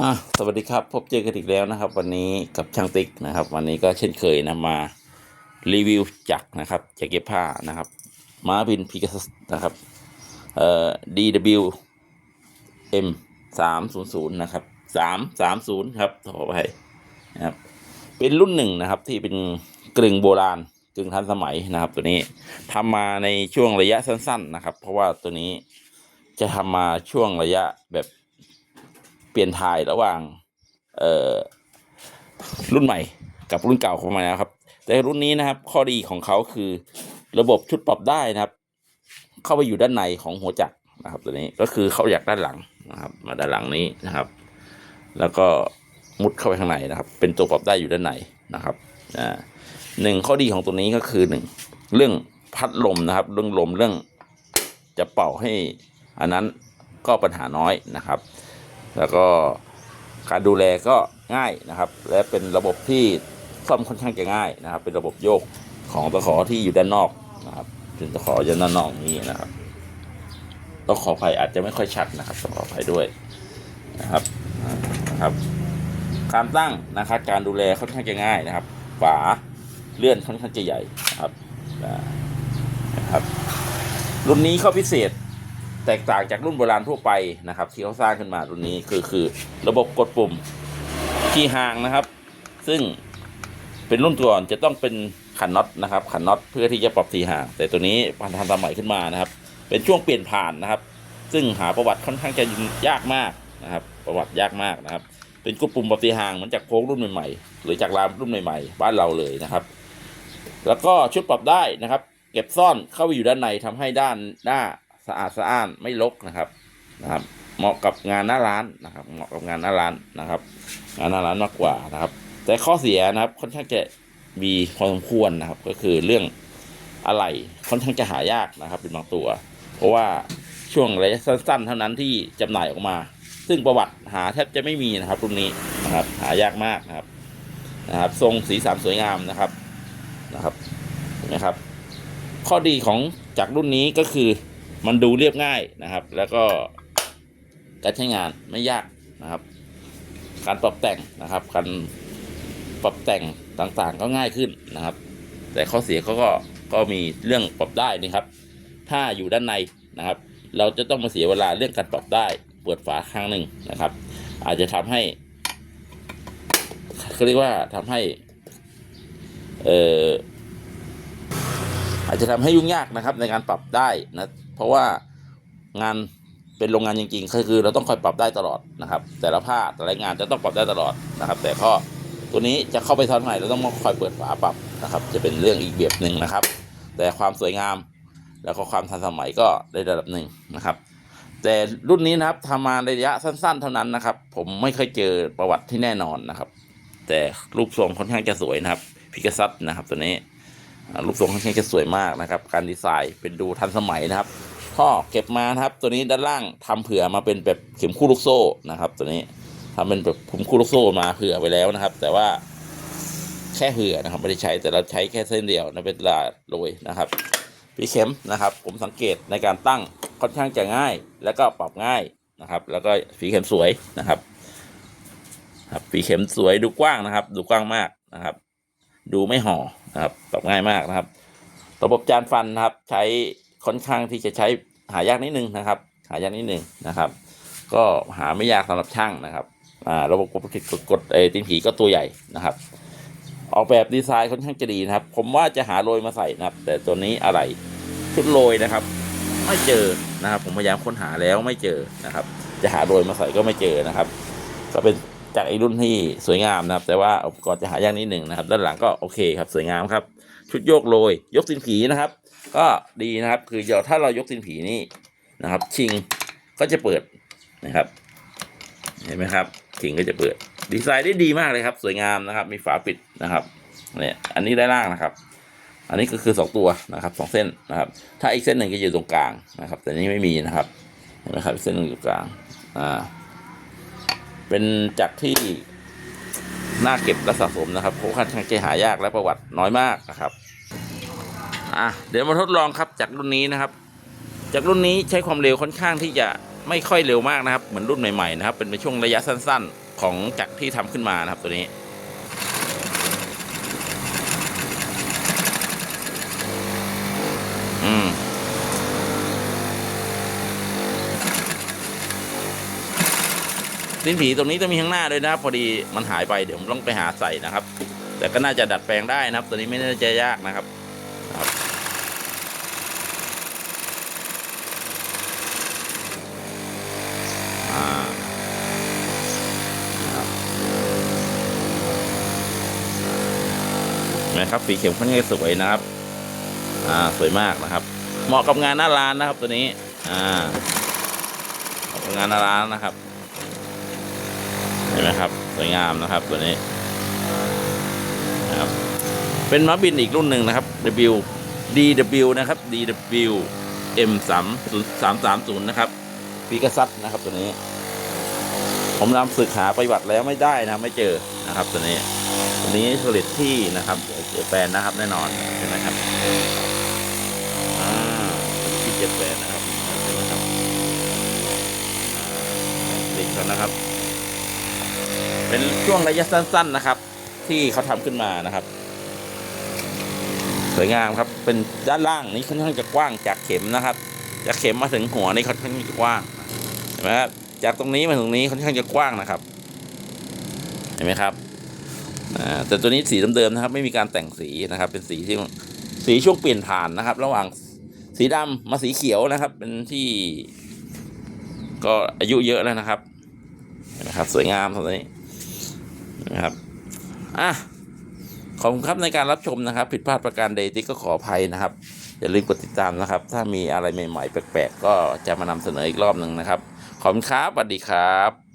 อะสวัสดีครับ พบเจอกันอีกแล้วนะครับ วันนี้กับช่างติ๊กนะครับ วันนี้ก็เช่นเคยนะมารีวิวจักรนะครับจักเย็บผ้านะครับมาบินพิกัสนะครับเอ่อ DW M สามศูนย์ศูนย์นะครับสามสามศูนย์ครับขอไปนะครับ เป็นรุ่นหนึ่งนะครับที่เป็นกลึงโบราณกลึงทันสมัยนะครับ ตัวนี้ทำมาในช่วงระยะสั้น ๆนะครับ เพราะว่าตัวนี้จะทำมาช่วงระยะแบบ ปลี่ยนถ่ายระหว่างเออรุ่นใหม่กับรุ่นเก่าของมันนะครับ แต่รุ่นนี้นะครับ ข้อดีของเขาคือระบบชุดปรับได้นะครับ เข้าไปอยู่ด้านในของหัวจักรนะครับ ตัวนี้ก็คือเขาอยากด้านหลังนะครับ มาด้านหลังนี้นะครับ แล้วก็มุดเข้าไปข้างในนะครับ เป็นตัวปรับได้อยู่ด้านในนะครับอ่าหนึ่งข้อดีของตัวนี้ก็คือหนึ่งเรื่องพัดลมนะครับ เรื่องลมเรื่องจะเป่าให้ อันนั้นก็ปัญหาน้อยนะครับ แล้วก็การดูแลก็ง่ายนะครับ และเป็นระบบที่ซ่อมค่อนข้างจะง่ายนะครับ เป็นระบบโยกของตะขอที่อยู่ด้านนอกนะครับเป็นตะขออยู่ด้านนอกนี้นะครับต้องขออภัยอาจจะไม่ค่อยชัดนะครับต้องขออภัยด้วยนะครับนะครับ การตั้งนะครับ การดูแลค่อนข้างจะง่ายนะครับฝาเลื่อนค่อนข้างจะใหญ่นะครับนะครับ รุ่นนี้ข้อพิเศษ แตกต่างจากรุ่นโบราณทั่วไปนะครับ ที่เขาสร้างขึ้นมารุ่นนี้คือคือระบบกดปุ่มที่ห่างนะครับ ซึ่งเป็นรุ่นก่อนจะต้องเป็นขันน็อตนะครับ ขันน็อตเพื่อที่จะปรับสีห่าง แต่ตัวนี้พันธันสมัยขึ้นมานะครับ เป็นช่วงเปลี่ยนผ่านนะครับ ซึ่งหาประวัติค่อนข้างจะยากมากนะครับ ประวัติยากมากนะครับ เป็นกดปุ่มปรับสีห่างเหมือนจากโค้งรุ่นใหม่ๆหรือจากรามรุ่นใหม่ๆ บ้านเราเลยนะครับ แล้วก็ชุดปรับได้นะครับ เก็บซ่อนเข้าไปอยู่ด้านในทำให้ด้านหน้า สะอาดสะอ้านไม่รกนะครับนะครับ เหมาะกับงานหน้าร้านนะครับ เหมาะกับงานหน้าร้านนะครับ งานหน้าร้านมากกว่านะครับ แต่ข้อเสียนะครับค่อนข้างจะมีพอสมควรนะครับ ก็คือเรื่องอะไรค่อนข้างจะหายากนะครับ เป็นบางตัว เพราะว่าช่วงระยะสั้น ๆ เท่านั้นที่จำหน่ายออกมา ซึ่งประวัติหาแทบจะไม่มีนะครับรุ่นนี้นะครับ หายากมากนะครับนะครับ ทรงสีสันสวยงามนะครับนะครับเห็นไหมครับ ข้อดีของจากรุ่นนี้ก็คือ มันดูเรียบง่ายนะครับ แล้วก็การใช้งานไม่ยากนะครับ การปรับแต่งนะครับ การปรับแต่งต่างๆ ก็ง่ายขึ้นนะครับ แต่ข้อเสียเขาก็ก็มีเรื่องปรับได้นี่ครับ ถ้าอยู่ด้านในนะครับ เราจะต้องมาเสียเวลาเรื่องการปรับได้เปิดฝาครั้งหนึ่งนะครับ อาจจะทำให้เขาเรียกว่าทำให้เอ่ออาจจะทำให้ยุ่งยากนะครับในการปรับได้นะ เพราะว่างานเป็นโรงงานจริงๆก็คือเราต้องคอยปรับได้ตลอดนะครับ แต่ละผ้าแต่ละงานจะต้องปรับได้ตลอดนะครับ แต่ข้อตัวนี้จะเข้าไปทอนใหม่เราต้องมาคอยเปิดฝาปรับนะครับ จะเป็นเรื่องอีกแบบหนึ่งนะครับ แต่ความสวยงามแล้วก็ความทันสมัยก็ได้ระดับหนึ่งนะครับ แต่รุ่นนี้นะครับทำมาระยะสั้น ๆ เท่านั้นนะครับ ผมไม่เคยเจอประวัติที่แน่นอนนะครับ แต่รูปทรงค่อนข้างจะสวยนะครับ พิกซัตนะครับตัวนี้ รูปทรงค่อนข้างจะสวยมากนะครับ การดีไซน์เป็นดูทันสมัยนะครับท่อเก็บมานะครับ ตัวนี้ด้านล่างทำเผื่อมาเป็นแบบเข็มคู่ลูกโซ่นะครับ ตัวนี้ทำเป็นแบบผมคู่ลูกโซ่มาเผื่อไปแล้วนะครับ แต่ว่าแค่เผื่อนะครับไม่ได้ใช้แต่เราใช้แค่เส้นเดียวนะเป็นลาโรยนะครับปีเข็มนะครับ ผมสังเกตในการตั้งค่อนข้างจะง่าย แล้วก็ปรับง่ายนะครับ แล้วก็ฝีเข็มสวยนะครับ ครับฝีเข็มสวยดูกว้างนะครับ ดูกว้างมากนะครับ ดูไม่ห่อ นะครับปรับง่ายมากนะครับ ระบบจานฟันนะครับ ใช้ค่อนข้างที่จะใช้หายากนิดนึงนะครับ หายากนิดนึงนะครับ ก็หาไม่ยากสำหรับช่างนะครับอ่าระบบกดกดกดเออตีนผีก็ตัวใหญ่นะครับ ออกแบบดีไซน์ค่อนข้างจะดีนะครับ ผมว่าจะหาโรยมาใส่นะครับ แต่ตัวนี้อะไรชุดโรยนะครับ ไม่เจอนะครับ ผมพยายามค้นหาแล้วไม่เจอนะครับ จะหาโรยมาใส่ก็ไม่เจอนะครับ ก็เป็น จากไอ้รุ่นที่สวยงามนะครับ แต่ว่าอุปกรณ์จะหายากนิดหนึ่งนะครับ ด้านหลังก็โอเคครับสวยงามครับ ชุดโยกโรยยกสินผีนะครับ ก็ดีนะครับ คือเดี๋ยวถ้าเรายกสินผีนี่นะครับ ชิงก็จะเปิดนะครับ เห็นไหมครับชิงก็จะเปิด ดีไซน์ได้ดีมากเลยครับ สวยงามนะครับ มีฝาปิดนะครับเนี่ยอันนี้ได้ล่างนะครับ อันนี้ก็คือสองตัวนะครับสองเส้นนะครับ ถ้าอีกเส้นหนึ่งก็อยู่ตรงกลางนะครับ แต่นี้ไม่มีนะครับเห็นไหมครับเส้นหนึ่งอยู่กลางอ่า เป็นจักรที่น่าเก็บและสะสมนะครับโคค่อนข้างจะหายากและประวัติน้อยมากนะครับอะเดี๋ยวมาทดลองครับจากรุ่นนี้นะครับ จากรุ่นนี้ใช้ความเร็วค่อนข้างที่จะไม่ค่อยเร็วมากนะครับ เหมือนรุ่นใหม่ๆนะครับ เป็นในช่วงระยะสั้น ๆ ของจักรที่ทำขึ้นมานะครับตัวนี้อืม สิ้นผีตรงนี้ต้องมีข้างหน้าด้วยนะครับ พอดีมันหายไปเดี๋ยวผมต้องไปหาใส่นะครับ แต่ก็น่าจะดัดแปลงได้นะครับ ตัวนี้ไม่น่าจะยากนะครับนะครับอ่านะครับเห็นไหมครับสีเข็มค่อนข้างสวยนะครับ อ่าสวยมากนะครับ เหมาะกับงานหน้าร้านนะครับตัวนี้ อ่ากับงานหน้าร้านนะครับ ห็นไหมครับ สวยงามนะครับตัวนี้นะครับเป็นม้าบินอีกรุ่นหนึ่งนะครับ W DW นะครับ DW M 3 0 3 3 0นะครับปีกษัตนะครับตัวนี้ ผมนำศึกหาปฏิบัติแล้วไม่ได้นะไม่เจอนะครับตัวนี้ตัวนี้ผลิตที่นะครับเจแปนนะครับแน่นอนใช่ไหมครับอ่าที่เจแปนนะครับใช่ไหมครับอ่าผลิตเขานะครับ เป็นช่วงระยะสั้น ๆนะครับ ที่เขาทำขึ้นมานะครับ สวยงามครับ เป็นด้านล่างนี้ค่อนข้างจะกว้างจากเข็มนะครับ จากเข็มมาถึงหัวนี่ค่อนข้างจะกว้างเห็นไหมครับจากตรงนี้มาถึงนี้ค่อนข้างจะกว้างนะครับ เห็นไหมครับแต่ตัวนี้สีเดิมๆนะครับ ไม่มีการแต่งสีนะครับ เป็นสีที่สีช่วงเปลี่ยนผ่านนะครับ ระหว่างสีดำมาสีเขียวนะครับ เป็นที่ ก็อายุเยอะแล้วนะครับ นะครับสวยงามตรงนี้นะครับอะขอบคุณครับในการรับชมนะครับ ผิดพลาดประการใดที่ก็ขออภัยนะครับ อย่าลืมกดติดตามนะครับ ถ้ามีอะไรใหม่ๆ แปลกๆ ก็จะมานำเสนออีกรอบหนึ่งนะครับ ขอบคุณครับสวัสดีครับ